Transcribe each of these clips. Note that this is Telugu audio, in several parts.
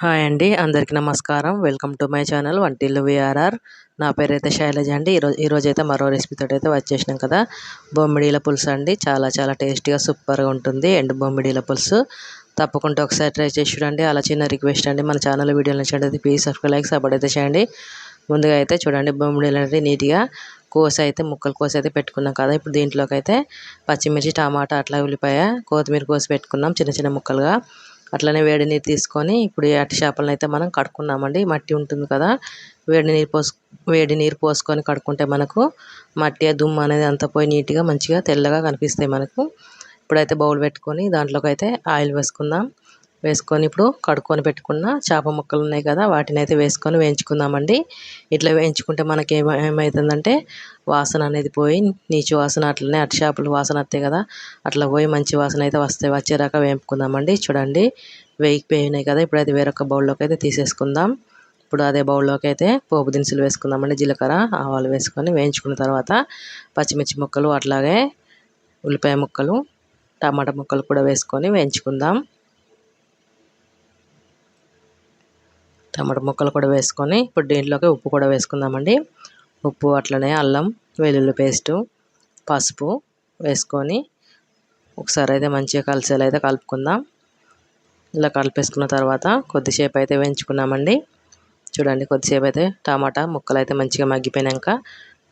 హాయ్ అండి అందరికీ నమస్కారం. Welcome to my channel Vantillu VRR. నా పేరు అయితే శైలజ అండి. ఈరోజు ఈరోజు అయితే మరో రెసిపీతో అయితే వచ్చేసినాం కదా. బొమ్మిడీల పులుసు అండి. చాలా చాలా టేస్టీగా సూపర్గా ఉంటుంది. ఎండు బొమ్మిడీల పులుసు. తప్పకుండా ఒకసారి ట్రై చేసి చూడండి. అలా చిన్న రిక్వెస్ట్ అండి. మన ఛానల్ వీడియోలు నచ్చినట్లయితే ప్లీజ్ సబ్స్క్రైబ్ లైక్ సపోర్ట్ అయితే చేయండి. ముందుగా అయితే చూడండి బొమ్మిడీలు అనేది నీట్గా కోసి అయితే ముక్కలు కోసి అయితే పెట్టుకున్నాం కదా. ఇప్పుడు దీంట్లోకి అయితే పచ్చిమిర్చి టమాటా అట్లా ఉల్లిపాయ కొత్తిమీర కోసి పెట్టుకున్నాం చిన్న చిన్న ముక్కలుగా. అట్లనే వేడి నీరు తీసుకొని ఇప్పుడు అట్టి చేపలను అయితే మనం కడుక్కున్నామండి. మట్టి ఉంటుంది కదా వేడి నీరు పోసు వేడి నీరు పోసుకొని కడుక్కుంటే మనకు మట్టి దుమ్ము అనేది అంతా పోయి నీట్గా మంచిగా తెల్లగా కనిపిస్తాయి మనకు. ఇప్పుడైతే బౌల్ పెట్టుకొని దాంట్లోకి అయితే ఆయిల్ వేసుకుందాం. వేసుకొని ఇప్పుడు కడుక్కొని పెట్టుకున్న చేప ముక్కలు ఉన్నాయి కదా వాటిని అయితే వేసుకొని వేయించుకుందామండి. ఇట్లా వేయించుకుంటే మనకి ఏమ ఏమవుతుందంటే వాసన అనేది పోయి నీచు వాసన అట్లనే అటు చేపలు వాసన వస్తాయి కదా అట్లా పోయి మంచి వాసన అయితే వస్తాయి. వచ్చేదాకా వేపుకుందామండి చూడండి వేగిపోయినాయి కదా ఇప్పుడైతే వేరొక బౌల్లోకి అయితే తీసేసుకుందాం. ఇప్పుడు అదే బౌల్లోకి అయితే పోపు దినుసులు వేసుకుందామండి జీలకర్ర ఆవాలు వేసుకొని వేయించుకున్న తర్వాత పచ్చిమిర్చి ముక్కలు అట్లాగే ఉల్లిపాయ ముక్కలు టమాటా ముక్కలు కూడా వేసుకొని వేయించుకుందాం. టమాటా ముక్కలు కూడా వేసుకొని ఇప్పుడు దీంట్లోకి ఉప్పు కూడా వేసుకుందామండి. ఉప్పు అట్లనే అల్లం వెల్లుల్లి పేస్టు పసుపు వేసుకొని ఒకసారి అయితే మంచిగా కలిసేలా అయితే కలుపుకుందాం. ఇలా కలిపేసుకున్న తర్వాత కొద్దిసేపు అయితే వేయించుకున్నామండి. చూడండి కొద్దిసేపు అయితే టమాటా ముక్కలు అయితే మంచిగా మగ్గిపోయాక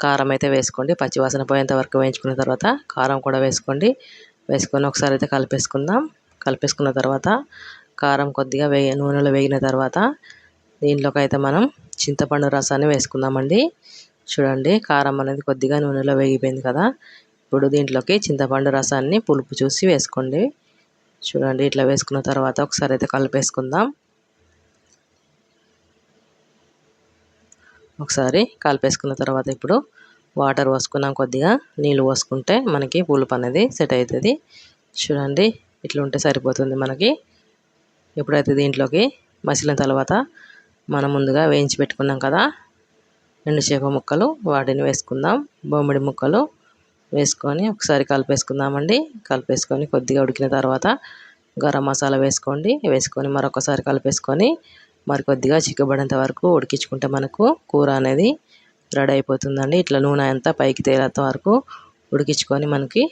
కారం అయితే వేసుకోండి. పచ్చివాసన పోయేంత వరకు వేయించుకున్న తర్వాత కారం కూడా వేసుకోండి. వేసుకొని ఒకసారి అయితే కలిపేసుకుందాం. కలిపేసుకున్న తర్వాత కారం కొద్దిగా వేయ నూనెలో వేగిన తర్వాత దీంట్లోకి అయితే మనం చింతపండు రసాన్ని వేసుకుందామండి. చూడండి కారం అనేది కొద్దిగా నూనెలో వేగిపోయింది కదా. ఇప్పుడు దీంట్లోకి చింతపండు రసాన్ని పులుపు చూసి వేసుకోండి. చూడండి ఇట్లా వేసుకున్న తర్వాత ఒకసారి అయితే కలిపేసుకుందాం. ఒకసారి కలిపేసుకున్న తర్వాత ఇప్పుడు వాటర్ పోసుకున్నాం కొద్దిగా. నీళ్ళు పోసుకుంటే మనకి పులుపు అనేది సెట్ అవుతుంది. చూడండి ఇట్లా ఉంటే సరిపోతుంది మనకి. ఇప్పుడైతే దీంట్లోకి మసిలిన తర్వాత మనం ముందుగా వేయించి పెట్టుకున్నాం కదా. ఎండు చేప ముక్కలు వాటిని వేసుకుందాం. బొమ్మిడి ముక్కలు వేసుకొని ఒకసారి కలిపేసుకుందామండి. కలిపేసుకొని కొద్దిగా ఉడికిన తర్వాత గరం మసాలా వేసుకోండి. వేసుకొని మరొకసారి కలిపేసుకొని మరి కొద్దిగా చిక్కబడేంత వరకు ఉడికించుకుంటే మనకు కూర అనేది రెడీ అయిపోతుందండి. ఇట్లా నూనె అంతా పైకి తేలేంత వరకు ఉడికించుకొని మనకి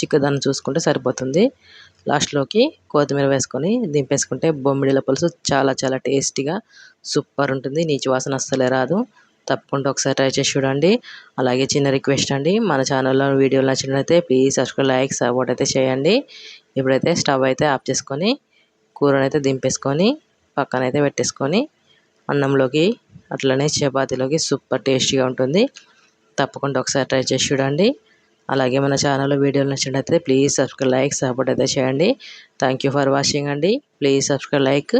చిక్కదాన్ని చూసుకుంటే సరిపోతుంది. లాస్ట్లోకి కొత్తిమీర వేసుకొని దింపేసుకుంటే బొమ్మిడిల పులుసు చాలా చాలా టేస్టీగా సూపర్ ఉంటుంది. నీచు వాసన అస్సలే రాదు. తప్పకుండా ఒకసారి ట్రై చేసి చూడండి. అలాగే చిన్న రిక్వెస్ట్ అండి మన ఛానల్లో వీడియోలు నచ్చినట్లయితే ప్లీజ్ సబ్స్క్రైబ్ లైక్ సపోర్ట్ అయితే చేయండి. ఇప్పుడైతే స్టవ్ అయితే ఆఫ్ చేసుకొని కూరనైతే దింపేసుకొని పక్కనైతే పెట్టేసుకొని అన్నంలోకి అట్లనే చపాతీలోకి సూపర్ టేస్టీగా ఉంటుంది. తప్పకుండా ఒకసారి ట్రై చేసి చూడండి. అలాగే మన ఛానల్లో వీడియోలు నచ్చినట్లయితే ప్లీజ్ సబ్స్క్రైబ్ లైక్ సపోర్ట్ అయితే చేయండి. థ్యాంక్ ఫర్ వాచింగ్ అండి. Please subscribe like